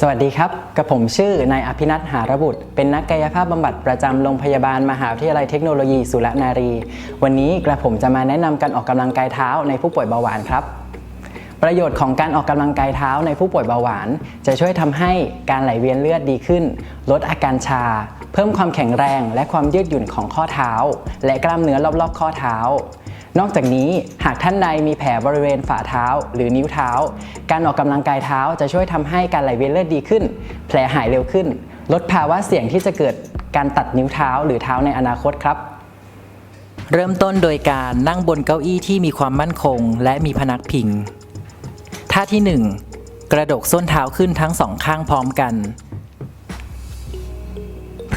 สวัสดีครับ กับผมชื่อนายอภินัทหาระบุตร เป็นนักกายภาพบำบัดประจำโรงพยาบาลมหาวิทยาลัยเทคโนโลยีสุรนารี วันนี้กระผมจะมาแนะนำการออกกำลังกายเท้าในผู้ป่วยเบาหวานครับ ประโยชน์ของการออกกำลังกายเท้าในผู้ป่วยเบาหวาน จะช่วยทำให้การไหลเวียนเลือดดีขึ้น ลดอาการชา เพิ่มความแข็งแรงและความยืดหยุ่นของข้อเท้า และกล้ามเนื้อรอบๆข้อเท้า นอกจากนี้หากท่านใดมีแผลบริเวณฝ่าเท้า หรือนิ้วเท้า การออกกำลังกายเท้าจะช่วยทำให้การไหลเวียนเลือดดีขึ้น แผลหายเร็วขึ้น ลดภาวะเสี่ยงที่จะเกิดการตัดนิ้วเท้าหรือเท้าในอนาคตครับเริ่มต้นโดยการนั่งบนเก้าอี้ที่มีความมั่นคง และมีพนักพิง ท่าที่ 1 กระดกส้นเท้าขึ้นทั้งสองข้างพร้อมกัน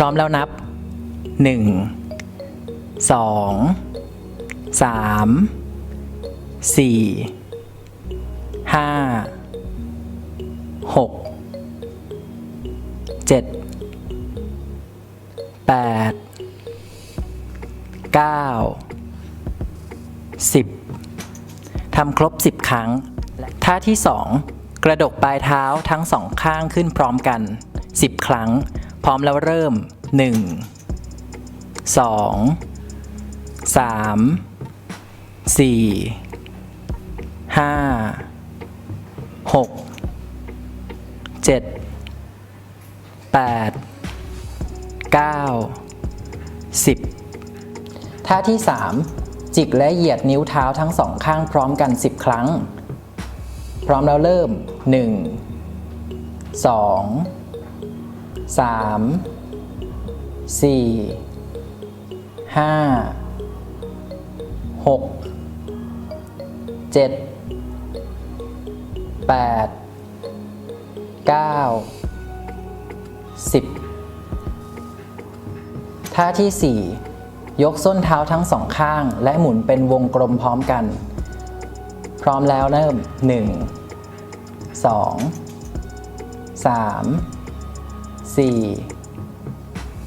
ร้อมแล้วนับ 1 2 3 4 5 6 7 8 9 10 ทำครบ 10 ครั้ง ท่าที่ 2 กระดกปลายเท้าทั้งสองข้างขึ้นพร้อมกัน 10 ครั้ง ร้อมแล้วเริ่ม 1 2 3 4 5 6 7 8 9 10 ท่าที่ 3 จิกและเหยียดนิ้วเท้าทั้งสองข้างพร้อมกัน 10 ครั้ง พร้อมแล้วเริ่ม 1 2 3 4 5 6 7 8 9 10ท่าที่ 4 ยกส้นเท้าทั้งสองข้าง และหมุนเป็นวงกลมพร้อมกัน พร้อมแล้วเริ่ม 1 2 3 4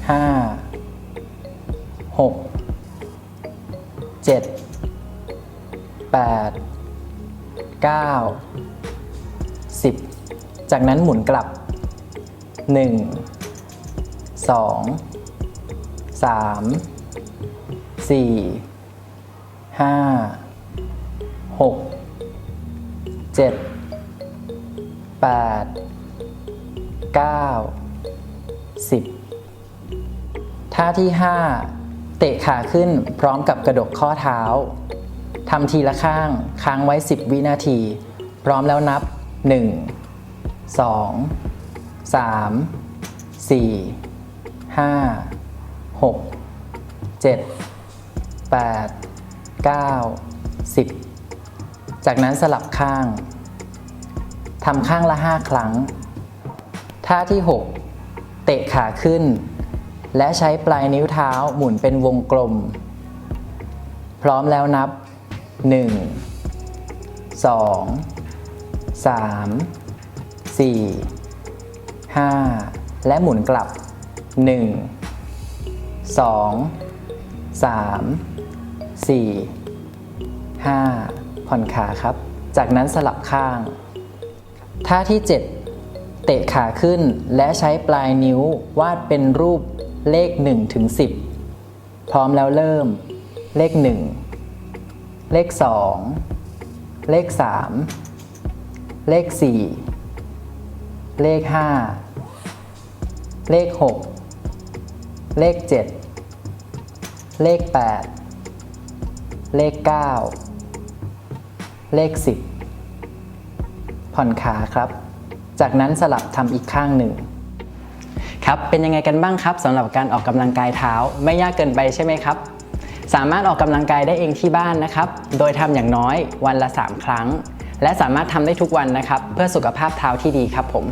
5 6 7 8 9 10จากนั้นหมุนกลับ1 2 3 4 5 6 7 8 9 10 ท่าที่ 5 เตะขาขึ้นพร้อมกับกระดกข้อเท้าทำทีละข้างค้างไว้ 10 วินาที พร้อมแล้วนับ 1 2 3 4 5 6 7 8 9 10 จากนั้นสลับข้าง ทำข้างละ 5 ครั้ง ท่าที่ 6 เตะขาขึ้น และใช้ปลายนิ้วเท้าหมุนเป็นวงกลม พร้อมแล้วนับ 1 2 3 4 5 และหมุนกลับ 1 2 3 4 5 ผ่อนขาครับ จากนั้นสลับข้าง ท่าที่ 7 เตะขาขึ้นและใช้ปลายนิ้ววาดเป็นรูปเลข1ถึง10 พร้อมแล้วเริ่ม เลข 1 เลข 2 เลข 3 เลข 4 เลข 5 เลข 6 เลข 7 เลข 8 เลข 9 เลข 10 ผ่อนขาครับ จากนั้นสลับทำอีกข้างหนึ่งครับ เป็นยังไงกันบ้างครับสำหรับการออกกำลังกายเท้าไม่ยากเกินไปใช่ไหมครับ สามารถออกกำลังกายได้เองที่บ้านนะครับ โดยทำอย่างน้อยวันละ 3 ครั้ง และสามารถทำได้ทุกวันนะครับ เพื่อสุขภาพเท้าที่ดีครับผม